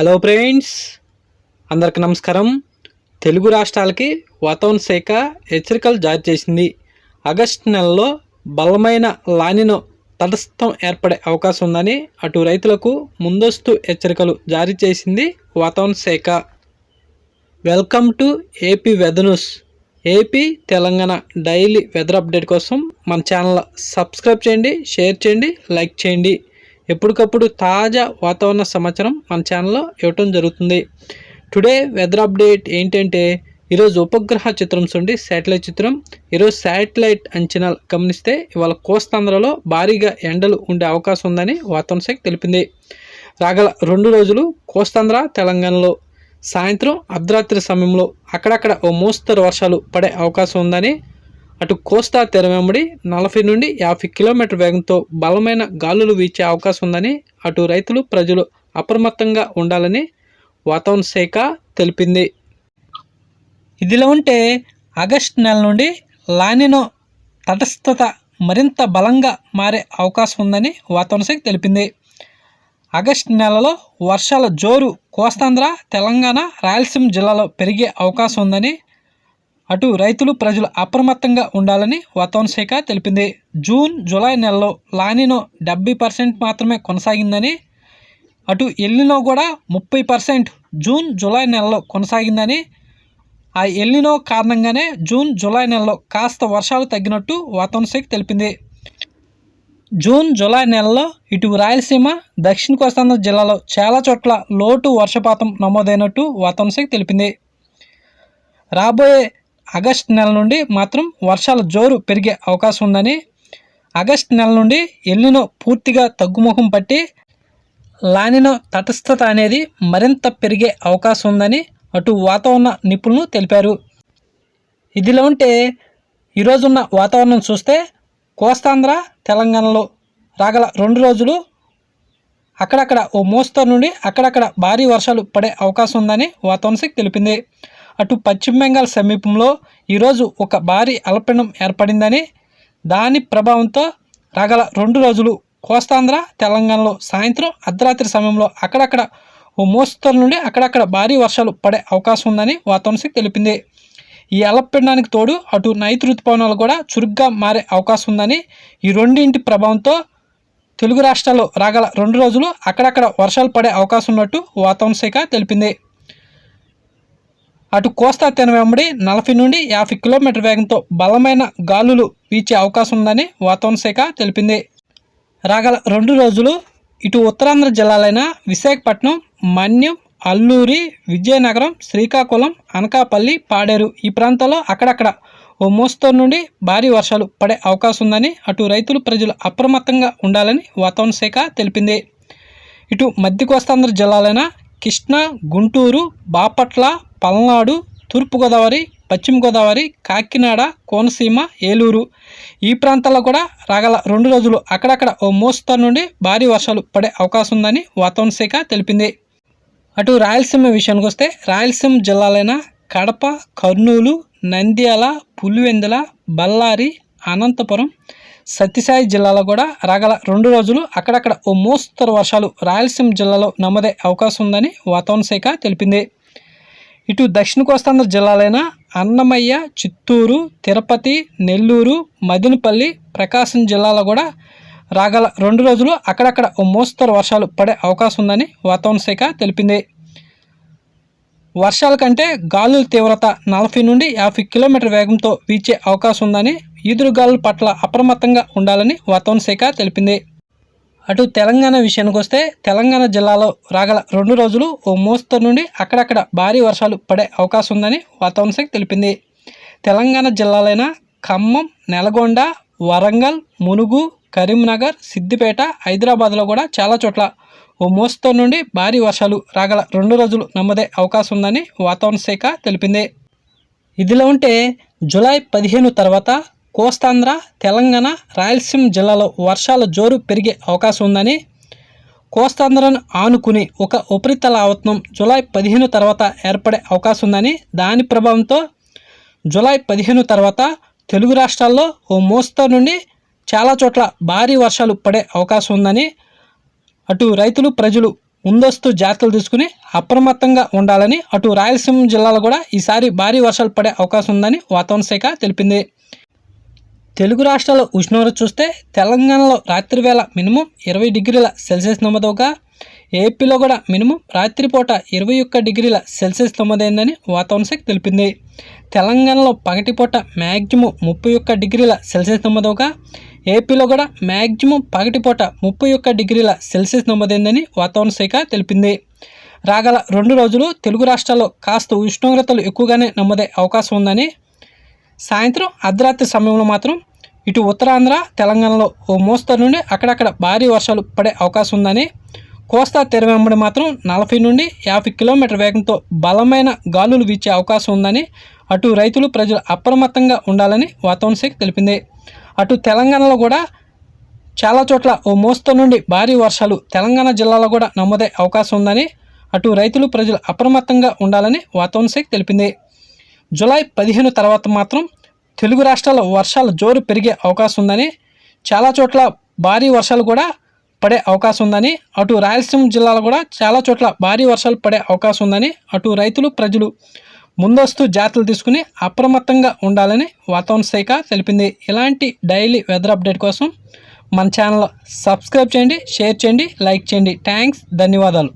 Hello friends అందరికి నమస్కారం. తెలుగు రాష్ట్రాలకి వాతావరణ శాఖ హెచ్చరికలు జారీ చేసింది. ఆగస్టు నెలలో బలమైన లానినో తటస్థం ఏర్పడే అవకాశం ఉందని అటు రైతులకు ముందస్తు హెచ్చరికలు జారీ చేసింది వాతావరణ శాఖ. Welcome to AP weather news AP Telangana daily weather update కోసం మన ఛానల్ సబ్స్క్రైబ్ చేయండి షేర్ చేయండి లైక్ చేయండి. ఎప్పటికప్పుడు తాజా వాతావరణ సమాచారం మన ఛానల్లో ఇవ్వటం జరుగుతుంది. టుడే వెదర్ అప్డేట్ ఏంటంటే ఈరోజు ఉపగ్రహ చిత్రం చూడండి శాటిలైట్ చిత్రం. ఈరోజు శాటిలైట్ అంచనాలు గమనిస్తే ఇవాళ కోస్తాంధ్రలో భారీగా ఎండలు ఉండే అవకాశం ఉందని వాతావరణ శాఖ తెలిపింది. రాగల రెండు రోజులు కోస్తాంధ్ర తెలంగాణలో. సాయంత్రం అర్ధరాత్రి సమయంలో అక్కడక్కడ ఓ మోస్తరు వర్షాలు పడే అవకాశం ఉందని అటు కోస్తా తెర వెంబడి నలభై నుండి యాభై కిలోమీటర్ వేగంతో బలమైన గాలులు వీచే అవకాశం ఉందని అటు రైతులు ప్రజలు అప్రమత్తంగా ఉండాలని వాతావరణ శాఖ తెలిపింది. ఇదిలా ఉంటే ఆగస్ట్ నెల నుండి లానినో తటస్థత మరింత బలంగా మారే అవకాశం ఉందని వాతావరణ శాఖ తెలిపింది. ఆగస్టు నెలలో వర్షాల జోరు కోస్తాంధ్ర తెలంగాణ రాయలసీమ జిల్లాలో పెరిగే అవకాశం ఉందని అటు రైతులు ప్రజలు అప్రమత్తంగా ఉండాలని వాతావరణ శాఖ తెలిపింది. జూన్ జూలై నెలలో లానినో డెబ్బై పర్సెంట్ మాత్రమే కొనసాగిందని అటు ఎల్లినో కూడా ముప్పై పర్సెంట్ జూన్ జూలై నెలలో కొనసాగిందని ఆ ఎల్లినో కారణంగానే జూన్ జూలై నెలలో కాస్త వర్షాలు తగ్గినట్టు వాతావరణ శాఖ తెలిపింది. జూన్ జూలై నెలలో ఇటు రాయలసీమ దక్షిణ కోస్తాంధ్ర జిల్లాలో చాలా చోట్ల లోటు వర్షపాతం నమోదైనట్టు వాతావరణ శాఖ తెలిపింది. రాబోయే ఆగస్టు నెల నుండి మాత్రం వర్షాల జోరు పెరిగే అవకాశం ఉందని ఆగస్టు నెల నుండి ఎల్లినో పూర్తిగా తగ్గుముఖం పట్టి లానినో తటస్థత అనేది మరింత పెరిగే అవకాశం ఉందని అటు వాతావరణ నిపుణులు తెలిపారు. ఇదిలో ఉంటే ఈరోజున్న వాతావరణం చూస్తే కోస్తాంధ్ర తెలంగాణలో రాగల రెండు రోజులు అక్కడక్కడ ఓ మోస్తరు నుండి అక్కడక్కడ భారీ వర్షాలు పడే అవకాశం ఉందని వాతావరణ శాఖ తెలిపింది. అటు పశ్చిమ బెంగాల్ సమీపంలో ఈరోజు ఒక భారీ అల్పపీడనం ఏర్పడిందని దాని ప్రభావంతో రాగల రెండు రోజులు కోస్తాంధ్ర తెలంగాణలో సాయంత్రం అర్ధరాత్రి సమయంలో అక్కడక్కడ ఓ మోస్తరు నుండి అక్కడక్కడ భారీ వర్షాలు పడే అవకాశం ఉందని వాతావరణ శాఖ తెలిపింది. ఈ అలపిండానికి తోడు అటు నైతి ఋతుపవనాలు కూడా చురుగ్గా మారే అవకాశం ఉందని ఈ రెండింటి ప్రభావంతో తెలుగు రాష్ట్రాల్లో రాగల రెండు రోజులు అక్కడక్కడ వర్షాలు పడే అవకాశం ఉన్నట్టు వాతావరణ శాఖ తెలిపింది. అటు కోస్తా తెన వెంబడి నలభై నుండి యాభై కిలోమీటర్ వేగంతో బలమైన గాలులు వీచే అవకాశం ఉందని వాతావరణ శాఖ తెలిపింది. రాగల రెండు రోజులు ఇటు ఉత్తరాంధ్ర జిల్లాలైన విశాఖపట్నం మన్యం అల్లూరి విజయనగరం శ్రీకాకుళం అనకాపల్లి పాడేరు ఈ ప్రాంతాల్లో అక్కడక్కడ ఓ మోస్తరు నుండి భారీ వర్షాలు పడే అవకాశం ఉందని అటు రైతులు ప్రజలు అప్రమత్తంగా ఉండాలని వాతావరణ శాఖ తెలిపింది. ఇటు మధ్య కోస్తాంధ్ర జిల్లాలైన కృష్ణా గుంటూరు బాపట్ల పల్నాడు తూర్పుగోదావరి పశ్చిమ గోదావరి కాకినాడ కోనసీమ ఏలూరు. ఈ ప్రాంతాల్లో కూడా రాగల రెండు రోజులు అక్కడక్కడ ఓ మోస్తరు నుండి భారీ వర్షాలు పడే అవకాశం ఉందని వాతావరణ శాఖ తెలిపింది. అటు రాయలసీమ విషయానికి వస్తే రాయలసీమ జిల్లాలైన కడప కర్నూలు నంద్యాల పులివెందుల బళ్ళారి అనంతపురం సత్యసాయి జిల్లాలో కూడా రాగల రెండు రోజులు అక్కడక్కడ ఓ మోస్తరు వర్షాలు రాయలసీమ జిల్లాలో నమోదే అవకాశం ఉందని వాతావరణ శాఖ తెలిపింది. ఇటు దక్షిణ కోస్తాంధ్ర జిల్లాలైన అన్నమయ్య చిత్తూరు తిరుపతి నెల్లూరు మదినపల్లి ప్రకాశం జిల్లాలో కూడా రాగల రెండు రోజులు అక్కడక్కడ ఓ మోస్తరు వర్షాలు పడే అవకాశం ఉందని వాతావరణ శాఖ తెలిపింది. వర్షాల కంటే గాలుల తీవ్రత నలభై నుండి యాభై కిలోమీటర్ వేగంతో వీచే అవకాశం ఉందని ఈదురుగాలుల పట్ల అప్రమత్తంగా ఉండాలని వాతావరణ శాఖ తెలిపింది. అటు తెలంగాణ విషయానికి వస్తే తెలంగాణ జిల్లాలో రాగల రెండు రోజులు ఓ మోస్తరు నుండి అక్కడక్కడ భారీ వర్షాలు పడే అవకాశం ఉందని వాతావరణ శాఖ తెలిపింది. తెలంగాణ జిల్లాలైన ఖమ్మం నల్గొండ వరంగల్ మునుగు కరీంనగర్ సిద్దిపేట హైదరాబాద్లో కూడా చాలా చోట్ల ఓ మోస్తరు నుండి భారీ వర్షాలు రాగల రెండు రోజులు నమ్మదే అవకాశం ఉందని వాతావరణ శాఖ తెలిపింది. ఇదిలా ఉంటే జూలై పదిహేను తర్వాత కోస్తాంధ్ర తెలంగాణ రాయలసీమ జిల్లాలో వర్షాల జోరు పెరిగే అవకాశం ఉందని కోస్తాంధ్రను ఆనుకుని ఒక ఉపరితల ఆవత్నం జూలై పదిహేను తర్వాత ఏర్పడే అవకాశం ఉందని దాని ప్రభావంతో జూలై పదిహేను తర్వాత తెలుగు రాష్ట్రాల్లో ఓ మోస్తరు నుండి చాలా చోట్ల భారీ వర్షాలు పడే అవకాశం ఉందని అటు రైతులు ప్రజలు ముందస్తు జాగ్రత్తలు తీసుకుని అప్రమత్తంగా ఉండాలని అటు రాయలసీమ జిల్లాలో కూడా ఈసారి భారీ వర్షాలు పడే అవకాశం ఉందని వాతావరణ శాఖ తెలిపింది. తెలుగు రాష్ట్రాల ఉష్ణోగ్రత చూస్తే తెలంగాణలో రాత్రి వేళ మినిమం ఇరవై డిగ్రీల సెల్సియస్ నమోదవగా ఏపీలో కూడా మినిమం రాత్రిపూట ఇరవై ఒక్క డిగ్రీల సెల్సియస్ నమోదైందని వాతావరణ శాఖ తెలిపింది. తెలంగాణలో పగటిపూట మ్యాక్సిమం ముప్పై ఒక్క డిగ్రీల సెల్సియస్ నమోదవగా ఏపీలో కూడా మ్యాక్సిమం పగటిపూట ముప్పై ఒక్క డిగ్రీల సెల్సియస్ నమోదైందని వాతావరణ శాఖ తెలిపింది. రాగల రెండు రోజులు తెలుగు రాష్ట్రాల్లో కాస్త ఉష్ణోగ్రతలు ఎక్కువగానే నమోదే అవకాశం ఉందని సాయంత్రం అర్ధరాత్రి సమయంలో మాత్రం ఇటు ఉత్తరాంధ్ర తెలంగాణలో ఓ మోస్తరు నుండి అక్కడక్కడ భారీ వర్షాలు పడే అవకాశం ఉందని కోస్తా తెర వెంబడి మాత్రం నలభై నుండి యాభై కిలోమీటర్ వేగంతో బలమైన గాలులు వీచే అవకాశం ఉందని అటు రైతులు ప్రజలు అప్రమత్తంగా ఉండాలని వాతావరణ శాఖ తెలిపింది. అటు తెలంగాణలో కూడా చాలా చోట్ల ఓ మోస్తరు నుండి భారీ వర్షాలు తెలంగాణ జిల్లాలో కూడా నమోదయ్యే అవకాశం ఉందని అటు రైతులు ప్రజలు అప్రమత్తంగా ఉండాలని వాతావరణ శాఖ తెలిపింది. జూలై పదిహేను తర్వాత మాత్రం తెలుగు రాష్ట్రాల్లో వర్షాలు జోరు పెరిగే అవకాశం ఉందని చాలా చోట్ల భారీ వర్షాలు కూడా పడే అవకాశం ఉందని అటు రాయలసీమ జిల్లాలో కూడా చాలా చోట్ల భారీ వర్షాలు పడే అవకాశం ఉందని అటు రైతులు ప్రజలు ముందస్తు జాగ్రత్తలు తీసుకుని అప్రమత్తంగా ఉండాలని వాతావరణ శాఖ తెలిపింది. ఇలాంటి డైలీ వెదర్ అప్డేట్ కోసం మన ఛానల్ సబ్స్క్రైబ్ చేయండి షేర్ చేయండి లైక్ చేయండి. థ్యాంక్స్ ధన్యవాదాలు.